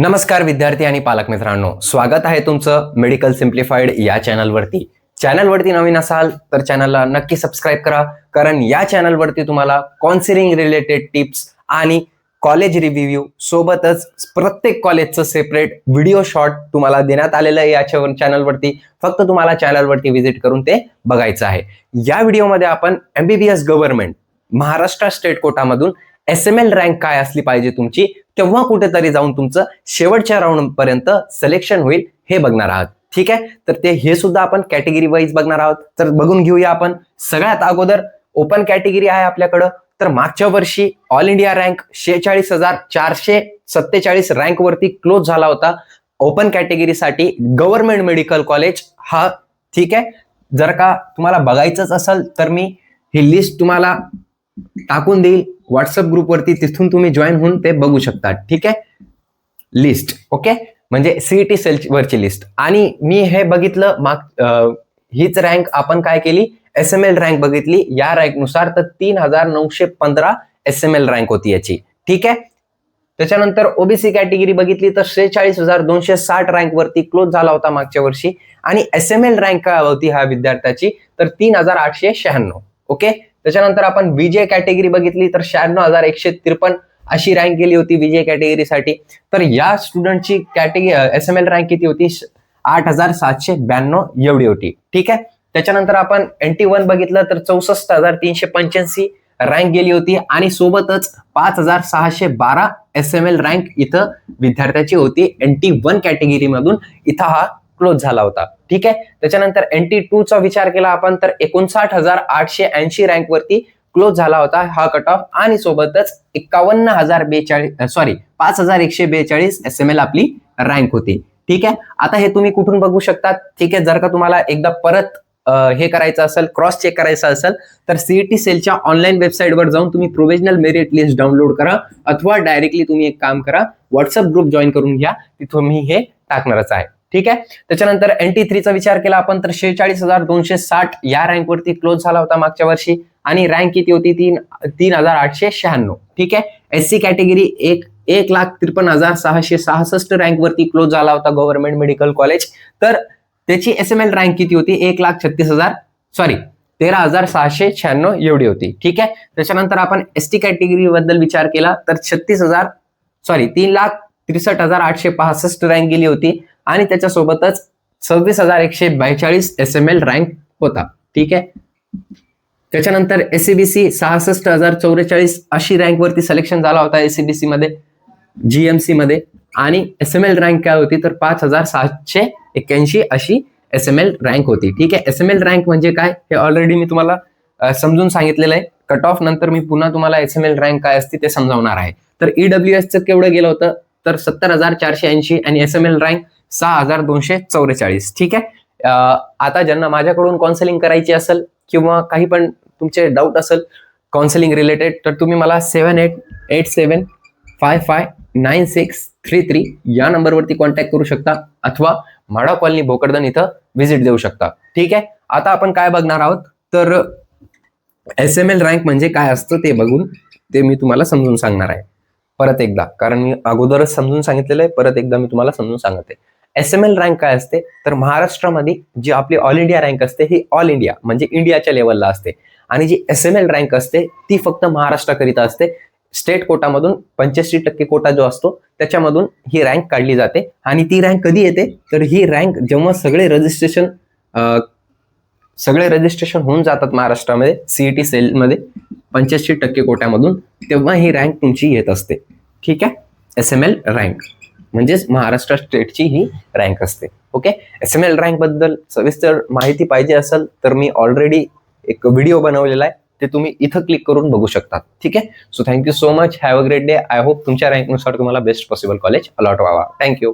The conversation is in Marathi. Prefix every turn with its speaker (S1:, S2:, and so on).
S1: नमस्कार विद्यार्थी आणि पालक मित्रांनो. स्वागत आहे तुमचं मेडिकल सिम्प्लिफाईड या चॅनलवरती चॅनलवरती नवीन असाल तर चॅनलला नक्की सबस्क्राईब करा. कारण या चॅनलवरती तुम्हाला कॉन्सिलिंग रिलेटेड टिप्स आणि कॉलेज रिव्ह्यू सोबतच प्रत्येक कॉलेजचं सेपरेट व्हिडिओ शॉर्ट तुम्हाला देण्यात आलेलं आहे याच्या चॅनलवरती फक्त तुम्हाला चॅनलवरती व्हिजिट करून ते बघायचं आहे. या व्हिडिओमध्ये आपण एमबीबीएस गव्हर्नमेंट महाराष्ट्र स्टेट कोटामधून एस एम एल रँक काय असली पाहिजे तुमची तेव्हा कुठेतरी जाऊन तुमचं शेवटच्या राऊंड पर्यंत सिलेक्शन होईल हे बघणार आहात. ठीक आहे? तर ते हे सुद्धा आपण कॅटेगरी वाईज बघणार आहोत. तर बघून घेऊया आपण. सगळ्यात अगोदर ओपन कॅटेगरी आहे आपल्याकडं. तर मागच्या वर्षी ऑल इंडिया रँक शेहेचाळीस हजार चारशे सत्तेचाळीस रँक वरती क्लोज झाला होता. ओपन कॅटेगरीसाठी गव्हर्नमेंट मेडिकल कॉलेज हा ठीक आहे? जर का तुम्हाला बघायचंच असेल तर मी ही लिस्ट तुम्हाला टाकून देईल. व्हॉट्सअप ग्रुपवरती तिथून तुम्ही जॉईन होऊन ते बघू शकता. ठीक आहे? लिस्ट ओके म्हणजे सीईटी सेल वरची लिस्ट आणि मी हे बघितलं माग हीच रँक आपण काय केली? एस एम एल रँक बघितली. या रँकनुसार तर तीन हजार नऊशे पंधरा एस एम एल रँक होती याची. ठीक आहे? त्याच्यानंतर ओबीसी कॅटेगरी बघितली तर शेहेचाळीस हजार दोनशे साठ रँक वरती क्लोज झाला होता मागच्या वर्षी. आणि एस एम एल रँक काय होती ह्या विद्यार्थ्याची? तर तीन हजार आठशे शहाण्णव. ओके त्याच्यानंतर आपण विजय कॅटेगरी बघितली तर शहाण्णव हजार एकशे त्रेपन्न अशी रँक गेली होती विजय कॅटेगरीसाठी तर या स्टुडंटची category S M L rank किती होती? आठ हजार सातशे ब्याण्णव एवढी होती. ठीक आहे? त्याच्यानंतर आपण एन टी वन बघितलं तर चौसष्ट हजार तीनशे पंच्याऐंशी रँक गेली होती आणि सोबतच पाच हजार सहाशे बारा एस एम एल रँक इथं विद्यार्थ्याची होती. एन टी वन कॅटेगरी मधून. इथं हा क्लोज झाला होता. ठीक आहे? त्याच्यानंतर एन टी टू चा विचार केला आपण तर एकोणसाठ हजार आठशे ऐंशी रँक वरती क्लोज झाला होता हा कट ऑफ आणि सोबतच एकावन्न हजार बेचाळीस सॉरी पाच हजार एकशे बेचाळीस एस एम एल आपली रँक होती. ठीक आहे? आता हे तुम्ही कुठून बघू शकता ठीक आहे? जर का तुम्हाला एकदा परत हे करायचं असेल क्रॉस चेक करायचं असेल तर सीईटी सेलच्या ऑनलाईन वेबसाईटवर जाऊन तुम्ही प्रोव्हिजनल मेरिट लिस्ट डाउनलोड करा अथवा डायरेक्टली तुम्ही एक काम करा व्हॉट्सअप ग्रुप जॉईन करून घ्या तिथून मी हे टाकणारच आहे. ठीक आहे? त्याच्यानंतर एन टी थ्रीचा विचार केला आपण तर शेहेचाळीस हजार दोनशे साठ या रँकवरती क्लोज झाला होता मागच्या वर्षी. आणि रँक किती होती? तीन तीन हजार आठशे शहाण्णव. ठीक आहे? एस सी कॅटेगरी एक एक लाख त्रेपन्न हजार सहाशे सहासष्ट रँकवरती क्लोज झाला होता गव्हर्नमेंट मेडिकल कॉलेज तर त्याची एस एम एल रँक किती होती? एक लाख छत्तीस हजार सॉरी तेरा हजार सहाशे शहाण्णव एवढी होती. ठीक आहे? त्याच्यानंतर आपण एस टी कॅटेगरी बद्दल विचार केला तर छत्तीस हजार सॉरी तीन लाख त्रेसष्ट हजार आठशे पासष्ट रँक गेली होती. आणि त्याच्यासोबतच सव्वीस हजार एकशे बेचाळीस एस एम एल रँक होता. ठीक आहे? त्याच्यानंतर एसीबीसी सहासष्ट हजार चौवेचाळीस अशी रँक वरती सिलेक्शन झाला होता एसीबीसी मध्ये जीएमसी मध्ये. आणि एस एम एल रँक काय होती? तर पाच हजार सातशे एक्क्याऐंशी अशी एस एम एल रँक होती. ठीक आहे? एस एम एल रँक म्हणजे काय? हे ऑलरेडी मी तुम्हाला समजून सांगितलेलं आहे. कट ऑफ नंतर मी पुन्हा तुम्हाला एस एम एल रँक काय असते ते समजावणार आहे. तर ईडब्ल्यू एसचं केवढं गेलं होतं? तर सत्तर हजार चारशे ऐंशी आणि एस एम एल रँक सहा हजार दोनशे चौवेचाळीस ठीक आहे? आता ज्यांना माझ्याकडून काउन्सिलिंग करायची असेल किंवा काही पण तुमचे डाऊट असेल काउन्सिलिंग रिलेटेड तर तुम्ही मला seven eight eight seven five five nine six three three या नंबरवरती कॉन्टॅक्ट करू शकता अथवा म्हाडा कॉलनी भोकरदन इथं व्हिजिट देऊ शकता. ठीक आहे? आता आपण काय बघणार आहोत? तर एस एम एल रँक म्हणजे काय असतं ते बघून ते मी तुम्हाला समजून सांगणार आहे. परत एकदा कारण मी अगोदरच समजून सांगितलेलं आहे परत एकदा मी तुम्हाला समजून सांगत. आहे एस एम एल रँक काय असते? तर महाराष्ट्रामध्ये जी आपली ऑल इंडिया रँक असते ही ऑल इंडिया म्हणजे इंडियाच्या लेवलला असते. आणि जी एस एम एल रँक असते ती फक्त महाराष्ट्राकरिता असते. स्टेट कोटामधून पंच्याऐंशी टक्के कोटा जो असतो त्याच्यामधून ही रँक काढली जाते. आणि ती रँक कधी येते? तर ही रँक जेव्हा सगळे रजिस्ट्रेशन सगळे रजिस्ट्रेशन होऊन जातात महाराष्ट्रामध्ये सीईटी सेलमध्ये पंच्याऐंशी टक्के कोट्यामधून तेव्हा ही रँक तुमची येत असते. ठीक आहे? एस एम एल रँक म्हणजेच महाराष्ट्र स्टेटची ही रँक असते. ओके एस एम एल रँकबद्दल सविस्तर माहिती पाहिजे असेल तर मी ऑलरेडी एक व्हिडिओ बनवलेला आहे. ते तुम्ही इथं क्लिक करून बघू शकता ठीक आहे? So thank you so much have a great day I hope तुमच्या रँकनुसार तुम्हाला बेस्ट पॉसिबल कॉलेज अलॉट व्हावा. Thank you